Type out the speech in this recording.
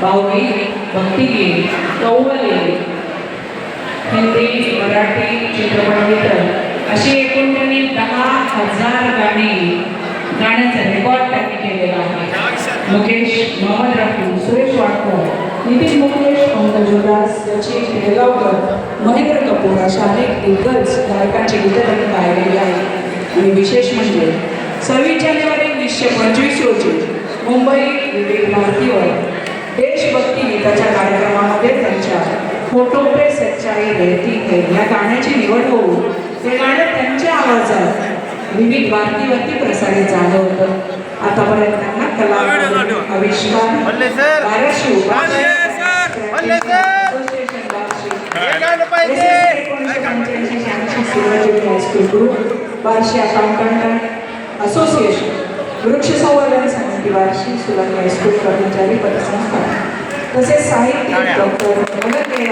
भावगीत भक्तिगीत कौवले हिंदी मराठी चित्रपट अशी एकूण त्यांनी दहा हजार गाणी गाण्याचा रेकॉर्ड त्यांनी केलेला आहे. मुकेश मोहम्मद राठोड सुरेश वाडकर नितीन मुकेश पंकज उल्हास सचिन बेळगावकर महेंद्र कपूर अशा अनेक दिग्गज गायकांची गीतं त्यांनी गायलेली आहेत. आणि विशेष म्हणजे सव्वीस जानेवारी वीसशे पंचवीस रोजी मुंबई विवेक भारतीवर गीताच्या कार्यक्रमामध्ये त्यांच्या फोटो पे सच्चाई रहती है. या गाण्याची निवड होऊन ते गाणं त्यांच्या आवाजात विविध भारतीवरती प्रसारित झालं होतं. आतापर्यंत त्यांना कला आविष्कार. असोसिएशन अकाउंटंट वृक्ष संवर्धन समिती बार्शी सुलभ हायस्कूल कर्मचारी पतसंस्था. तसेच साहित्य डॉक्टर मलके